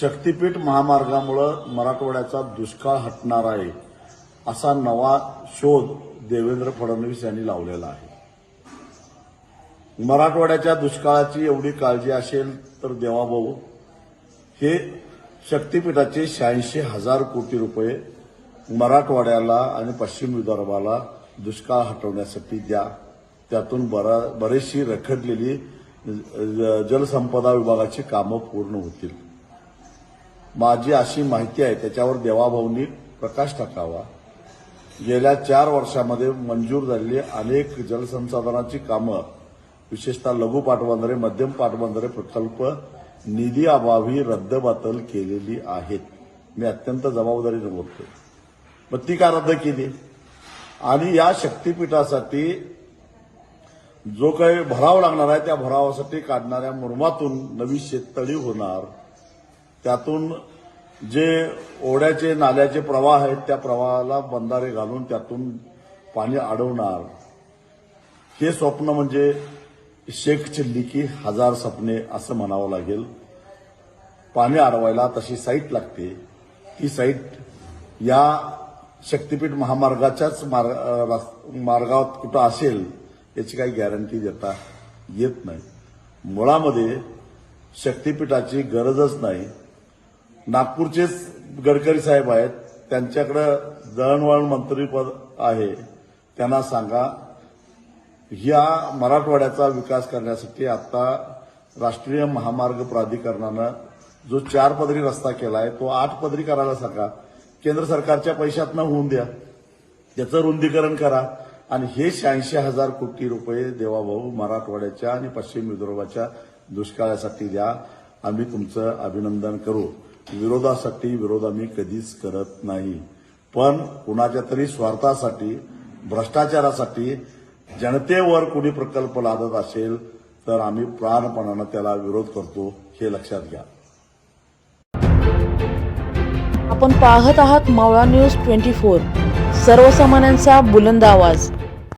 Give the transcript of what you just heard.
शक्तीपीठ महामार्गामुळं मराठवाड्याचा दुष्काळ हटणार आहे असा नवा शोध देवेंद्र फडणवीस यांनी लावलेला आहे. मराठवाड्याच्या दुष्काळाची एवढी काळजी असेल तर देवाभाऊ हे शक्तीपीठाचे शहाऐंशी हजार कोटी रुपये मराठवाड्याला आणि पश्चिम विदर्भाला दुष्काळ हटवण्यासाठी द्या. त्यातून बरा बरीचशी रखडलेली ज- जलसंपदा विभागाची कामं पूर्ण होतील. माझी अशी माहिती आहे त्याच्यावर देवाभाऊंनी प्रकाश टाकावा. गेल्या चार वर्षामध्ये मंजूर झालेली अनेक जलसंसाधनाची कामं विशेषतः लघु पाटबंधारे मध्यम पाटबंधारे प्रकल्प निधी अभावी रद्दबातल केलेली आहेत. मी अत्यंत जबाबदारीने बोलतोय. मग ती का रद्द केली? आणि या शक्तीपीठासाठी जो काही भराव लागणार आहे त्या भरावासाठी काढणाऱ्या मुरमातून नवी शेततळी होणार. त्यातून जे ओढ्याचे नाल्याचे प्रवाह आहेत त्या प्रवाहाला बंधारे घालून त्यातून पाणी अडवणार. हे स्वप्न म्हणजे शेख चिल्ली की हजार सपने असं म्हणावं लागेल. पाणी अडवायला तशी साईट लागते. ती साईट या शक्तीपीठ महामार्गाच्याच मार्ग मार्गात कुठं असेल याची काही गॅरंटी देता येत नाही. मुळामध्ये शक्तीपीठाची गरजच नाही. नागपूरचेच गडकरी साहेब आहेत. त्यांच्याकडे दळणवळण मंत्रीपद आहे. त्यांना सांगा या मराठवाड्याचा विकास करण्यासाठी आता राष्ट्रीय महामार्ग प्राधिकरणानं जो चार पदरी रस्ता केला आहे तो आठ पदरी करायला सांगा. केंद्र सरकारच्या पैशातनं होऊन द्या. त्याचं रुंदीकरण करा. आणि हे शहाऐंशी हजार कोटी रुपये देवाभाऊ मराठवाड्याच्या आणि पश्चिम विदर्भाच्या दुष्काळासाठी द्या. आम्ही तुमचं अभिनंदन करू. विरोधासाठी विरोध आम्ही कधीच करत नाही. पण कुणाच्या तरी स्वार्थासाठी भ्रष्टाचारासाठी जनतेवर कुणी प्रकल्प लादत असेल तर आम्ही प्राणपणानं त्याला विरोध करतो हे लक्षात घ्या. आपण पाहत आहात मावळा न्यूज ट्वेंटी फोर. सर्वसामान्यांचा बुलंद आवाज.